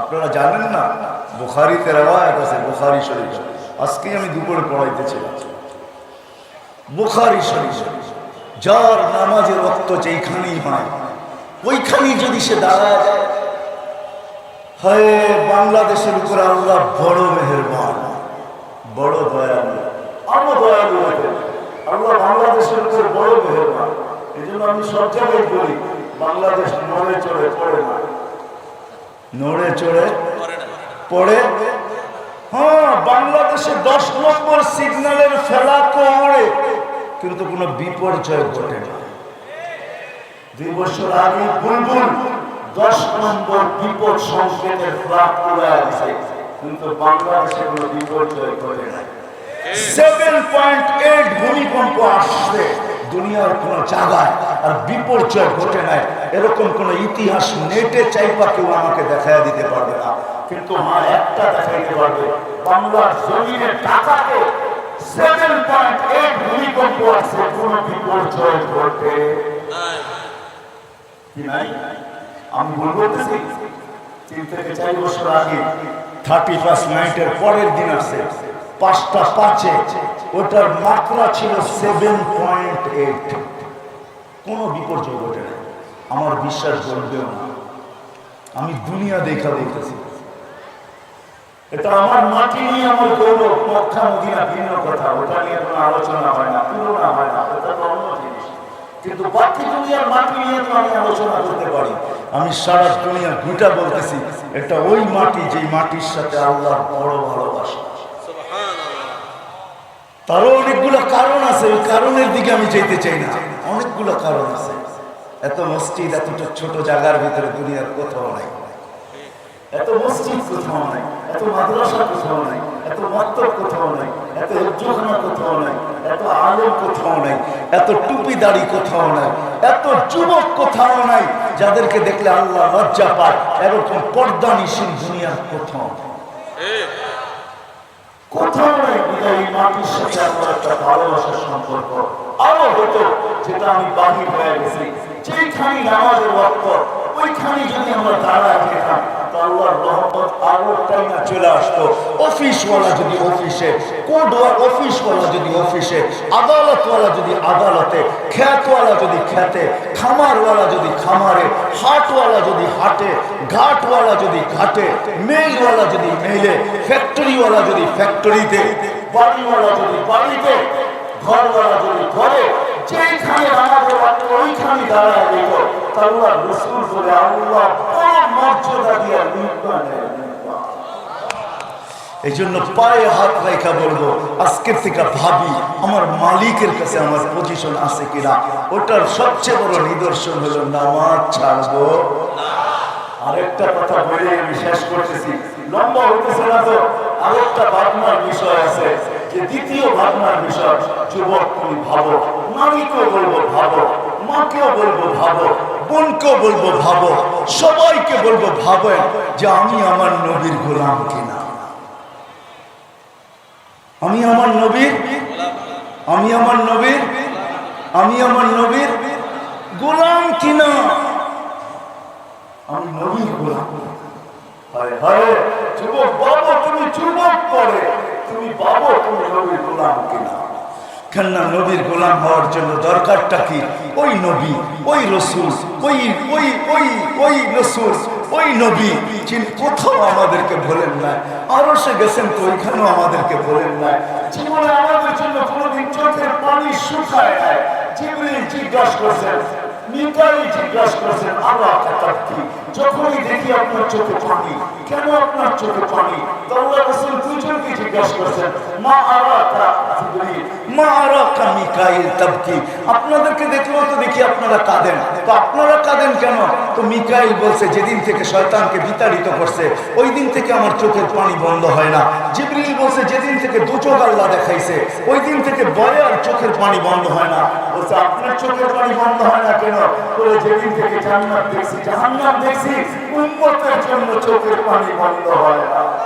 আপনারা জানেন না, বুখারিতে রেওয়ায়ত আছে, বুখারি শরীফ। আজকে আমি দুপুরে পড়াইতেছিলাম বুখারি শরীফ, যার নামাজের রক্ত যেইখানেই হয় ওইখানেই যদি সে দাঁড়ায় যায়, হায়, বাংলাদেশের উপরে আল্লাহ বড় মেহেরবান, বড় দয়ালু, আরও দয়ালু আল্লাহ বাংলাদেশের উপরে বড় মেহেরবান। এই জন্য আমি সব জায়গায় বলি, বাংলাদেশ নড়ে চড়ে পড়ে না। নড়ে চড়ে পড়ে। হ্যাঁ বাংলাদেশে দশ নম্বর সিগন্যালের ফেলা করে কিন্তু কোনো বিপর্যয় ঘটে না। দুই বছর আগে বুলবুল দশ নম্বর বিপদ সংকেতের ফ্লাগ তুলে আছে কিন্তু বাংলাদেশে কোনো বিপর্যয় ঘটে না। সেভেন পয়েন্ট এইট ভূমিকম্প আসছে দুনিয়ার কোন জায়গায়। আর বিপর্যয় ঘটে নাই। এরকম কোন ইতিহাস নেটে চাইবা কেউ আমাকে দেখায় দিতে পারবে না। কিন্তু মা একটা দেখাইতে পারবে। বাংলার জমিনে টাকাতে নাই? আমি থেকে চার বছর আগে থার্টি পরের পাঁচটা পাঁচে, ওটার মাত্রা ছিল সেভেন পয়েন্ট এইট কোনো বিপর্যয় ঘটে না। আমার বিশ্বাস করবেও না। আমি দুনিয়া দেখা দেখতেছি এটা আমার মাটি নিয়ে আমার গৌরব। মক্কা মদিনা ভিন্ন কথা। ওটা নিয়ে কোনো আলোচনা হয় না তুলনা হয় না। ওটা তো অন্য জিনিস। কিন্তু বাকি দুনিয়ার মাটি নিয়ে তো আমি আলোচনা করতে পারি। আমি সারা দুনিয়া ঘুটা বলতেছি এটা ওই মাটি যেই মাটির সাথে আল্লাহর বড় ভালোবাসা। তারও অনেকগুলো কারণ আছে ওই কারণের দিকে আমি যেতে চাই না। অনেকগুলো কারণ আছে। এত মসজিদ, এতটা ছোট জায়গার ভিতরে দুনিয়ার কোথাও নাই। এত মসজিদ কোথাও নাই, এত মাদ্রাসা কোথাও নাই, এত মক্তব কোথাও নাই, এত উজ্জখানা কোথাও নাই, এত আলোর কোথাও নাই, এত টুপি দাড়ি কোথাও নাই, এত যুবক কোথাও নাই, যাদেরকে দেখলে আল্লাহ লজ্জা পায়, এরকম পর্দা নিশীল দুনিয়ার কোথাও নাই। কোথাও নাই এই মাটির সাথে আমার একটা ভালোবাসার সম্পর্ক? আরও হতো যেটা আমি বাহির হয়ে গেছি। যেখানে আমাদের রক্ত ওইখানে যদি আমরা দাঁড়ায় যেতাম আল্লাহর যদি অফিসে, কোর্টওয়ালা যদি অফিসে, আদালতওয়ালা যদি আদালতে যদি খ্যাতে, খামারওয়ালা ঘরওয়ালা যদি ঘরে যেখানে আমাদের ওইখানে দাঁড়ায় দিত আল্লাহ রসুল এই জন্য পায়ে হাত রেখা বলব, আজকের থেকে ভাবি, আমার মালিকের কাছে আমার পজিশন আছে কিনা। ওটার সবচেয়ে বড় নিদর্শন হলো নামাজ ছাড়বো। আরেকটা কথা বলে আমি শেষ করতেছি। লম্বা হইতেছে না তো? আরেকটা ভাবনার বিষয় আছে যে দ্বিতীয় ভাবনার বিষয়, যুবক তুমি ভাবো নারীকেও বলব ভাবো, মাকেও বলব ভাবো। বোনকেও বলব ভাবো, সবাইকে বলব ভাবেন যে আমি আমার নবীর গোলাম কিনা। আমি আমার নবীর, আমি আমার নবীর, আমি আমার নবীর গোলাম কিনা? আমি নবীর গোলাম। যুবক বাবা, তুমি যুবক পরে, তুমি বাবা, তুমি নবীর গোলাম কিনা? কেননা নবীর গোলাম হওয়ার জন্য দরকারটা কি? ওই নবী, ওই রসুল, ওই ওই ওই ওই রসুল, ওই নবী, যিনি কোথাও আমাদেরকে বলেন না আরও সে গেছেন তো ওইখানেও আমাদেরকে বলেন না। আমাদের জন্য কোনোদিন চোখের পানি শুকায় জীবনে জিজ্ঞাসা করছেন নিতাই জিজ্ঞাসা করছেন, আল্লাহ যখনই দেখি আপনার চোখে পানি, কেন আপনার চোখে পানি? তো আল্লাহ জিজ্ঞাসা করছেন, মা আরাকা যেদিন থেকে আমার চোখের পানি বন্ধ হয় না। জিবরিল বলছে, যেদিন থেকে দু চোখ আল্লাহ দেখাইছে, ওই দিন থেকে বয়ে আর চোখের পানি বন্ধ হয় না। বলছে, আপনার চোখের পানি বন্ধ হয় না কেন? যেদিন থেকে জান্নাত দেখছি, জাহান্নাম দেখছি, উম্মতের জন্য চোখের পানি বন্ধ হয় না।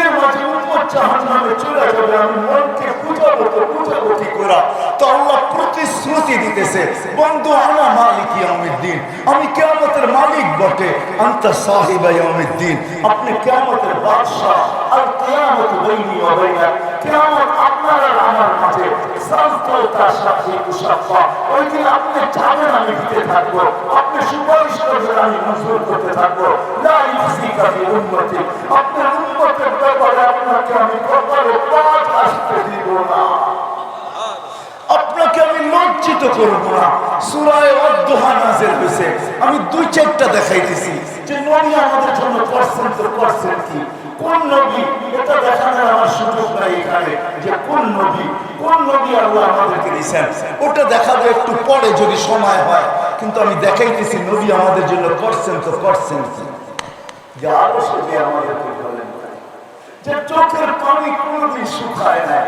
এর মাঝে উপর জাহান্নামে চলে যাবে আমি মনকে বুঝাবো তো বুঝাবো কি করা। তো আল্লাহ প্রতিশ্রুতি দিতেছে, বন্ধু আনা মালিক ইয়াউমিদ্দিন। আমি কিয়ামতের মালিক বটে, আনতা সাহিবা ইয়াউমিদ্দিন। আপনি কিয়ামতের বাদশা আর কিয়ামত বাইনি ওয়া বাইনাক কিয়ামত আপনার আমার মাঝে মুসাফা ওই দিন আপনি যাবেন আমি দিতে থাকব। আপনি সুপারিশ করবেন আমি মঞ্জুর করতে থাকব। উম্মতি আপনার ব্যাপারে আপনাকে আমি না। আপনাকে আমি লজ্জিত করব না। সুরায় অদ্দোহা নাজের হয়েছে। আমি দুই চারটা দেখাইতেছি। যে নবী আমাদের জন্য করছেন তো কি? কোন নবী? এটা দেখানোর আমার সুযোগ নাই এখানে যে কোন নবী? কোন নবী আল্লাহ আমাদেরকে দিয়েছেন? ওটা দেখাবো একটু পরে যদি সময় হয়। কিন্তু আমি দেখাইতেছি, নবী আমাদের জন্য করছেন তো করছেন কি? যে আরও সেটি আমাদেরকে বলেন। যে চোখের পানি কোনোদিন শুকায় না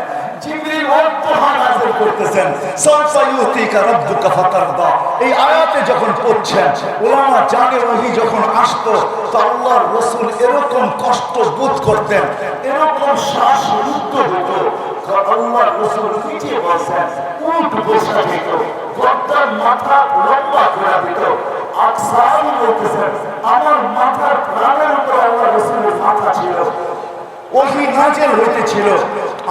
এই আয়াতে যখন পড়ছেন ওলামা জানে যখন আসতো, তো আল্লাহর এরকম কষ্ট বোধ করতেন, এরকম শ্বাস রুদ্ধ হতো আল্লাহর রাসূল নিচে বসেন উঠ বসা যেত গদ্দার মাথা লম্বা করে দিত। আমার মাথার প্রাণের উপর আল্লাহ রাসূলের মাথা ছিল। ওহি নাজেল হইতেছিল।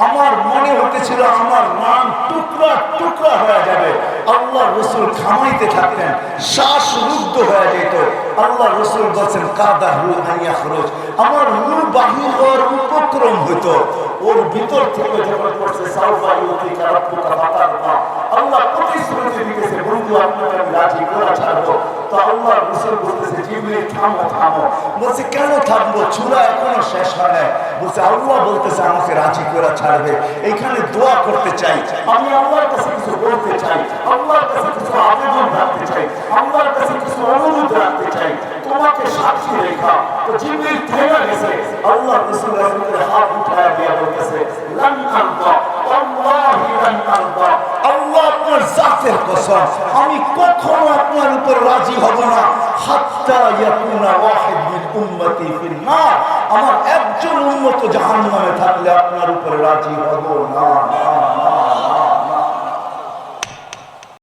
আমার মনে হতেছিল আমার নাম টুকরা টুকরা হয়ে যাবে। আল্লাহ রসুল খামাইতে থাকতেন, শ্বাস রুদ্ধ হয়ে যেত। আল্লাহ রসুল বলছেন, কাদা হু আইয়া খরচ আমার রু বাহির হওয়ার উপক্রম হইতো। ওর ভিতর থেকে যখন পড়ছে, সাউফা ইউতিকা রাব্বুকা ফাতারদা আল্লাহ প্রতিশ্রুতি দিতেছে, বন্ধু, আপনাকে আমি রাজি করা ছাড়বো তো আল্লাহ রসুল বলতেছে জিবরিল থামো থামো। বলছে, কেন থামবো? চূড়া এখনও শেষ হয় নাই। বলছে, আল্লাহ বলতেছে আমাকে রাজি করে ছাড়বে। এইখানে দোয়া করতে চাই। আমি আল্লাহর কাছে কিছু বলতে চাই। আল্লাহর কাছে কিছু আবেদন রাখতে চাই। আল্লাহর কাছে কিছু অনুরোধ রাখতে চাই। তোমাকে সাক্ষী রেখা। তো জিবরিল থেমে গেছে। আল্লাহ রসুল হাত উঠায় দিয়ে বলতেছে জাতের কসম, আমি কখনো আপনার উপর রাজি হব না। হাত্তা ইয়াকুনা ওয়াহিদ মিন উম্মতি ফিল আমার একজন উম্মত জাহান্নামে থাকলে আপনার উপর রাজি হব না।